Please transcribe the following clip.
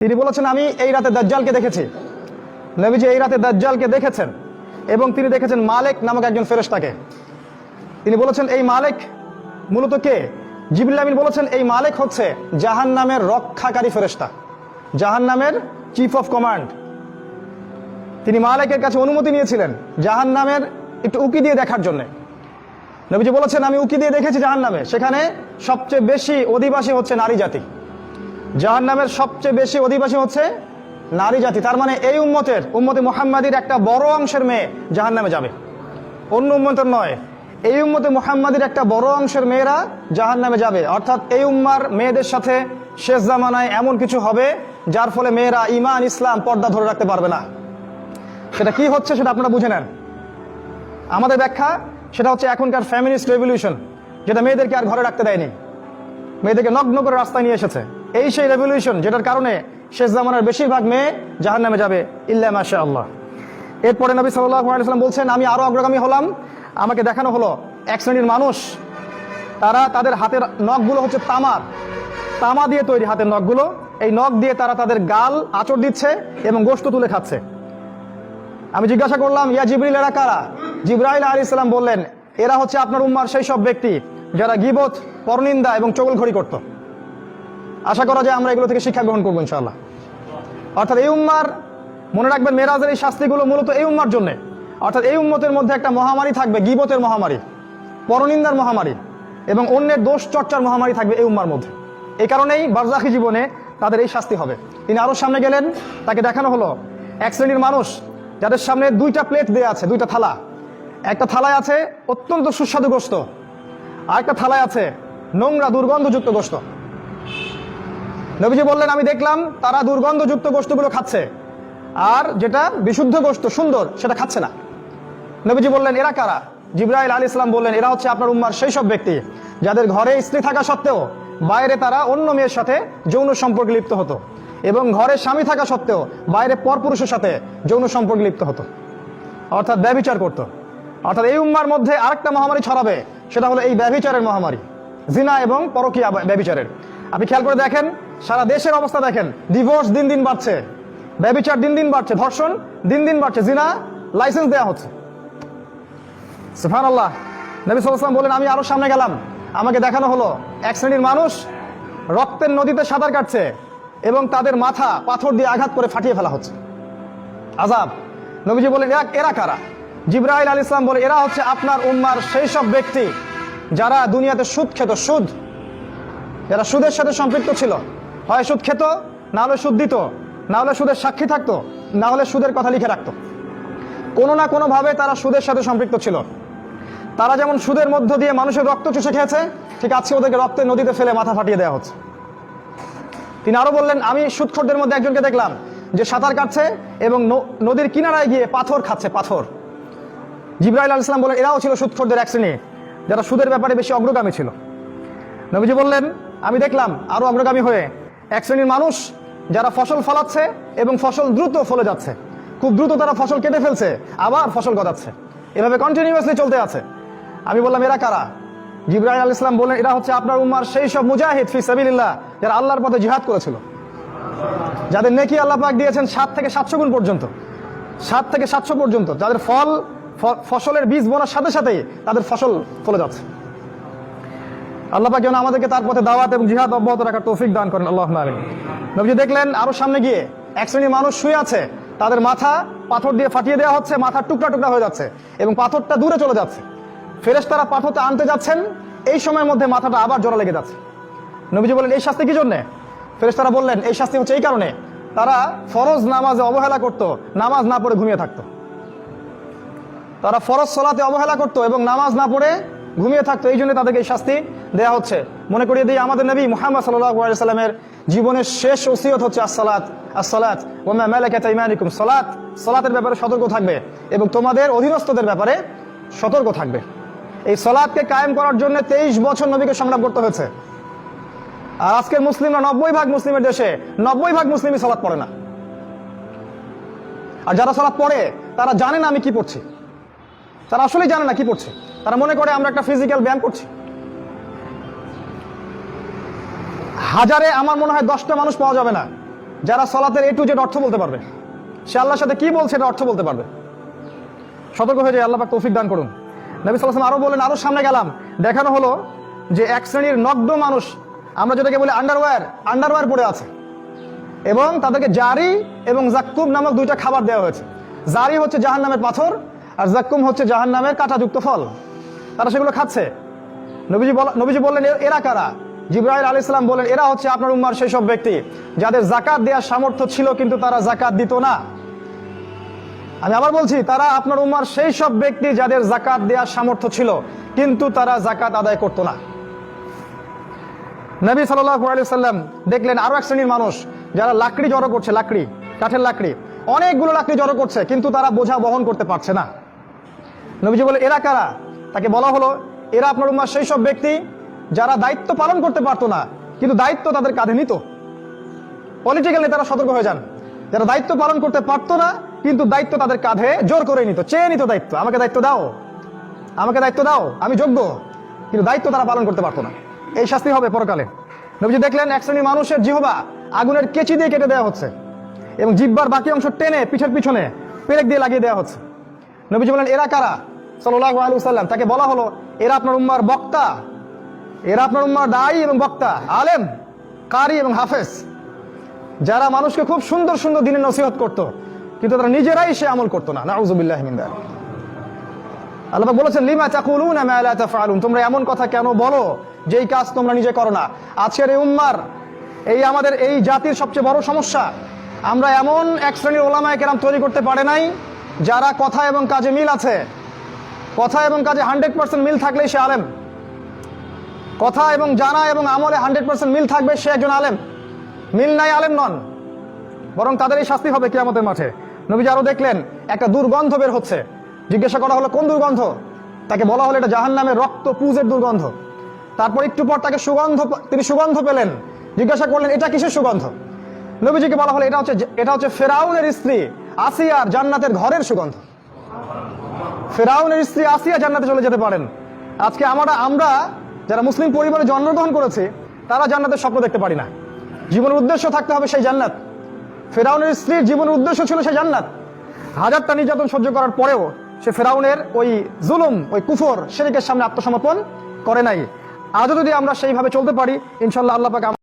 তিনি বলেছেন, আমি এই রাতে দাজ্জালকে দেখেছি। নবীজি এই রাতে দাজ্জালকে দেখেছেন এবং তিনি দেখেছেন মালিক নামক একজন ফেরেশতাকে। তিনি বলেছেন, এই মালিক মূলত কে? আমিন বলেছেন, এই মালিক হচ্ছে জাহান নামের রক্ষাকারী ফেরেশতা জাহান নামের চিফ অফ কমান্ড তিনি মালিকের কাছে অনুমতি নিয়েছিলেন জাহান নামের একটু উকি দিয়ে দেখার জন্য। নবীজি বলেছেন, আমি উকি দিয়ে দেখেছি জাহান নামে সেখানে সবচেয়ে বেশি অধিবাসী হচ্ছে নারী জাতি। জাহান নামের সবচেয়ে বেশি অধিবাসী হচ্ছে নারী জাতি। তার মানে এই উম্মতের, উম্মতে মোহাম্মদীর একটা বড় অংশের মেয়ে জাহান নামে যাবে। অন্য উম্মতের নয়, এই উম্মতে মোহাম্মদীর একটা বড় অংশের মেয়েরা জাহান নামে যাবে। অর্থাৎ এই উম্মার মেয়েদের সাথে শেষ জামানায় এমন কিছু হবে যার ফলে মেয়েরা ইমান ইসলাম পর্দা ধরে রাখতে পারবে না। সেটা কি হচ্ছে সেটা আপনারা বুঝে নেন। আমাদের ব্যাখ্যা সেটা হচ্ছে এখনকার ফ্যামিলিস্ট রেভলিউশন, যেটা মেয়েদেরকে আর ঘরে রাখতে দেয়নি। মেয়েদেরকে নগ্ন করে রাস্তায় নিয়ে এসেছে। এই সেই রেভলিউশন যেটার কারণে শেষ জামানার বেশিরভাগ মেয়ে জাহান নামে যাবে, ইল্লা মাশা আল্লাহ এরপরে নবী সাল্লাম বলছেন, আমি আরও অগ্রগামী হলাম। আমাকে দেখানো হলো, এক শ্রেণির মানুষ, তারা তাদের হাতের নখগুলো হচ্ছে তামার। তামা দিয়ে তৈরি হাতের নখগুলো, এই নখ দিয়ে তারা তাদের গাল আচর দিচ্ছে এবং গোস্ত তুলে খাচ্ছে। আমি জিজ্ঞাসা করলাম, ইয়া জিবরিল, এরা কারা? জিব্রাইল আলী ইসলাম বললেন, এরা হচ্ছে আপনার উম্মার সেই সব ব্যক্তি, যারা গিবত, পরনিন্দা এবং চগলঘড়ি করত। আশা করা যায় আমরা এগুলো থেকে শিক্ষা গ্রহণ করব ইনশাআল্লাহ। অর্থাৎ এই উম্মার, মনে রাখবেন মেরাজের এই শাস্তিগুলো মূলত এই উম্মার জন্য। অর্থাৎ এই উম্মতের মধ্যে একটা মহামারী থাকবে, গিবতের মহামারী, পরনিন্দার মহামারী এবং অন্যের দোষ চর্চার মহামারী থাকবে এই উম্মার মধ্যে। এই কারণেই বারজাখি জীবনে তাদের এই শাস্তি হবে। তিনি আরও সামনে গেলেন, তাকে দেখানো হলো এক শ্রেণির মানুষ যাদের সামনে দুইটা প্লেট দেয়া আছে, দুইটা থালা। একটা থালায় আছে অত্যন্ত সুস্বাদু গোস্ত আর একটা থালায় আছে নোংরা দুর্গন্ধযুক্ত গোস্ত নবীজি বললেন, আমি দেখলাম তারা দুর্গন্ধযুক্ত গোস্তগুলো খাচ্ছে। আর যেটা বিশুদ্ধ গোস্ত সুন্দর, সেটা খাচ্ছে না। নবীজি বললেন, এরা কারা? জিব্রাইল আলী ইসলাম বললেন, এরা হচ্ছে আপনার উম্মার সেই সব ব্যক্তি, যাদের ঘরে স্ত্রী থাকা সত্ত্বেও বাইরে তারা অন্য মেয়ের সাথে যৌন সম্পর্কে লিপ্ত হতো এবং ঘরে স্বামী থাকা সত্ত্বেও বাইরে পরপুরুষের সাথে যৌন সম্পর্কে লিপ্ত হতো। অর্থাৎ ব্যবিচার করত। অর্থাৎ এই উম্মার মধ্যে আরেকটা মহামারী ছড়াবে, সেটা হলো এই ব্যবিচারের মহামারী, জিনা এবং পরকীয়া ব্যবিচারের আপনি খেয়াল করে দেখেন সারা দেশের অবস্থা দেখেন। ডিভোর্স দিন দিন বাড়ছে। ব্যবিচার দিন দিন বাড়ছে। ধর্ষণ দিন দিন বাড়ছে। জিনা লাইসেন্স দেওয়া হচ্ছে। সুফান আল্লাহ নবী সাল্লাম বলেন, আমি আরও সামনে গেলাম। আমাকে দেখানো হলো, এক শ্রেণির মানুষ রক্তের নদীতে সাঁতার কাটছে এবং তাদের মাথা পাথর দিয়ে আঘাত করে ফাটিয়ে ফেলা হচ্ছে। আজাব। নবীজি বলেন, এরা কারা? জিব্রাহিল আল ইসলাম বলে, এরা হচ্ছে আপনার উম্মার সেই সব ব্যক্তি যারা দুনিয়াতে সুদ খেত, সুদ। যারা সুদের সাথে সম্পৃক্ত ছিল। হয় সুদ খেত, না হলে সুদ দিত, না হলে সুদের সাক্ষী থাকতো, না হলে সুদের কথা লিখে রাখতো। কোনো না কোনোভাবে তারা সুদের সাথে সম্পৃক্ত ছিল। তারা যেমন সুদের মধ্য দিয়ে মানুষের রক্ত চুষে খেয়েছে, ঠিক আজকে ওদেরকে রক্তের নদীতে ফেলে মাথা ফাটিয়ে দেওয়া হচ্ছে। তিনি আরও বললেন, আমি সুদখোরদের মধ্যে একজনকে দেখলাম, যে সাঁতার কাটছে এবং নদীর কিনারায় গিয়ে পাথর খাচ্ছে, পাথর। জিব্রাইল আল ইসলাম বলেন, এরাও ছিল সুদখোরদের এক শ্রেণি, যারা সুদের ব্যাপারে বেশি অগ্রগামী ছিল। নবীজি বললেন, আমি দেখলাম আরও অগ্রগামী হয়ে এক শ্রেণির মানুষ যারা ফসল ফলাচ্ছে এবং ফসল দ্রুত ফলে যাচ্ছে। খুব দ্রুত তারা ফসল কেটে ফেলছে, আবার ফসল গজাচ্ছে। এভাবে কন্টিনিউয়াসলি চলতে আছে। আমি বললাম, এরা কারা? জিব্রাহিম আল ইসলাম বললেন, এরা হচ্ছে আপনার উম্মার সেই সব মুজাহিদ ফি সাবিলিল্লাহ, যারা আল্লাহর পথে জিহাদ করেছিল। যাদের নেকি আল্লাহ পাক দিয়েছেন সাত থেকে সাতশো গুণ পর্যন্ত। সাত থেকে সাতশো পর্যন্ত। যাদের ফল ফসলের বীজ বোনার সাথে সাথেই তাদের ফসল ফলে যাচ্ছে। আল্লাহ যেন আমাদেরকে তার পথে দাওয়াত এবং জিহাদ অব্যাহত রাখার তৌফিক দান করেন আল্লাহ নবীজি দেখলেন আরও সামনে গিয়ে এক শ্রেণির মানুষ শুয়ে আছে, তাদের মাথা পাথর দিয়ে ফাটিয়ে দেওয়া হচ্ছে, মাথা টুকরা টুকরা হয়ে যাচ্ছে এবং পাথরটা দূরে চলে যাচ্ছে। ফেরেশতারা পাথরটা আনতে যাচ্ছেন, এই সময়ের মধ্যে মাথাটা আবার জোড়া লেগে যাচ্ছে। নবীজি বললেন, এই শাস্তি কি জন্যে? ফেরেশতারা বললেন, এই শাস্তি হচ্ছে এই কারণে, তারা ফরজ নামাজে অবহেলা করত, নামাজ না পড়ে ঘুমিয়ে থাকতো। তারা ফরজ সলাতে অবহেলা করতো এবং নামাজ না পড়ে ঘুমিয়ে থাকতো, এই জন্য তাদেরকে এই শাস্তি দেওয়া হচ্ছে। মনে করিয়ে দিই, আমাদের নবী মুহাম্মদ সাল্লাহ সাল্লামের জীবনের শেষ ওসিয়ত হচ্ছে আসসালাত। আসসালাত ওমা মালাকাত ইমানিকুম, সালাত। সালাতের ব্যাপারে সতর্ক থাকবে এবং তোমাদের অধীনস্থদের ব্যাপারে সতর্ক থাকবে। এই সলাৎকে কায়েম করার জন্য তেইশ বছর নবীকে সংগ্রাম করতে হয়েছে। আর আজকের মুসলিমরা নব্বই ভাগ মুসলিমের দেশে নব্বই ভাগ মুসলিমই সলাৎ পড়ে না। আর যারা সলাৎ পড়ে, তারা জানে না আমি কি পড়ছি। তারা আসলেই জানে না কি পড়ছে। তারা মনে করে আমরা একটা ফিজিক্যাল ব্যায়াম করছি। হাজারে আমার মনে হয় দশটা মানুষ পাওয়া যাবে না, যারা সলাতের এ টু জেড অর্থ বলতে পারবে। সে আল্লাহর সাথে কি বলছে এটা অর্থ বলতে পারবে। সতর্ক হয়ে যায় আল্লাহ তৌফিক দান করুন। নবী সাল্লাম আরও বললেন, আরও সামনে গেলাম। দেখানো হলো যে এক শ্রেণির নগ্ন মানুষ, আমরা যেটাকে বলি আন্ডারওয়্যার আন্ডারওয়্যার পড়ে আছে। এবং তাদেরকে জারি এবং জাক্কুম নামক দুইটা খাবার দেওয়া হয়েছে। জারি হচ্ছে জাহান নামের পাথর আর জাক্কুম হচ্ছে জাহান নামের কাঁটাযুক্ত ফল। তারা সেগুলো খাচ্ছে। নবীজি নবীজি বললেন এরা কারা? জিব্রাহিল আলী ইসলাম বললেন, এরা হচ্ছে আপনার উম্মার সেই সব ব্যক্তি। যাদের জাকাত দেওয়ার সামর্থ্য ছিল, কিন্তু তারা জাকাত দিত না। আমি আবার বলছি, তারা আপনার উম্মার সেই সব ব্যক্তি যাদের জাকাত দেওয়ার সামর্থ্য ছিল, কিন্তু তারা জাকাত আদায় করতো না। নবী সাল্লাম দেখলেন আরও এক শ্রেণির মানুষ, যারা লাকড়ি জড়ো করছে, লাকড়ি, কাঠের লাকড়ি। অনেকগুলো লাকড়ি জড়ো করছে, কিন্তু তারা বোঝা বহন করতে পারছে না। নবীজি বলে, এরা কারা? তাকে বলা হলো, এরা আপনার উম্মার সেই সব ব্যক্তি যারা দায়িত্ব পালন করতে পারতো না, কিন্তু দায়িত্ব তাদের কাঁধে নিত। পলিটিক্যাল নেতারা সতর্ক হয়ে যান। যারা দায়িত্ব পালন করতে পারতো না, কিন্তু দায়িত্ব তাদের কাঁধে জোর করে নিত। চেয়ে নিত দায়িত্ব, আমাকে দায়িত্ব দাও, আমাকে দায়িত্ব দাও, আমি যোগ্য। কিন্তু দায়িত্ব তারা পালন করতে পারতো না। এই শাস্তি হবে পরকালে। নবীজি দেখলেন, এক শ্রেণির মানুষের জিহবা আগুনের কেচি দিয়ে কেটে দেওয়া হচ্ছে এবং জিব্বার বাকি অংশ টেনে পিঠের পিছনে পেরেক দিয়ে লাগিয়ে দেওয়া হচ্ছে। নবীজি বলেন এরা কারা? সাল্লাহ আলু সাল্লাম তাকে বলা হলো, এরা আপনার উম্মার বক্তা। এরা আপনার উম্মার দায়ী এবং বক্তা, আলেম, কারি এবং হাফেজ। যারা মানুষকে খুব সুন্দর সুন্দর দিনের নসিহত করত, কিন্তু তারা নিজেরাই সে আমল করতো না। নাউজুবিল্লাহ মিন আল্লাহ বলেছেন, লিমা লা তাফআলুন? তোমরা এমন কথা কেন বলো, যেই কাজ তোমরা নিজে করো না? আজকের এই উম্মার, এই আমাদের এই জাতির সবচেয়ে বড় সমস্যা, আমরা এমন এক শ্রেণির ওলামায়ে কেরাম তৈরি করতে পারে নাই যারা কথা এবং কাজে মিল আছে, কথা এবং কাজে হান্ড্রেড পার্সেন্ট মিল থাকলেই সে আলেম। কথা এবং জানা এবং আমলে হান্ড্রেড পার্সেন্ট মিল থাকবে সে একজন আলেম। মিল নাই আলেম নন, বরং তাদের এই শাস্তি হবে কিয়ামতের মাঠে। নবীজি আরও দেখলেন, একটা দুর্গন্ধ বের হচ্ছে। জিজ্ঞাসা করা হলো, কোন দুর্গন্ধ? তাকে বলা হলো, এটা জাহান নামের রক্ত পুজের দুর্গন্ধ। তারপর একটু পর তাকে সুগন্ধ, তিনি সুগন্ধ পেলেন। জিজ্ঞাসা করলেন, এটা কিসের সুগন্ধ? নবীজিকে বলা হলো, এটা হচ্ছে এটা হচ্ছে ফেরাউনের স্ত্রী। আসিয়ার জান্নাতের ঘরের সুগন্ধ। ফেরাউনের স্ত্রী আসিয়া জান্নাতে চলে যেতে পারেন। আজকে আমরা আমরা যারা মুসলিম পরিবারে জন্মগ্রহণ করেছি, তারা জান্নাতের স্বপ্ন দেখতে পারি না। জীবনের উদ্দেশ্য থাকতে হবে সেই জান্নাত। ফেরাউনের স্ত্রীর জীবনের উদ্দেশ্য ছিল সেই জান্নাত। হাজারটা নির্যাতন সহ্য করার পরেও সে ফেরাউনের ওই জুলুম, ওই কুফর শেরিকের সামনে আত্মসমর্পণ করে নাই। আজও যদি আমরা সেইভাবে চলতে পারি ইনশাল্লাহ আল্লাহ পাক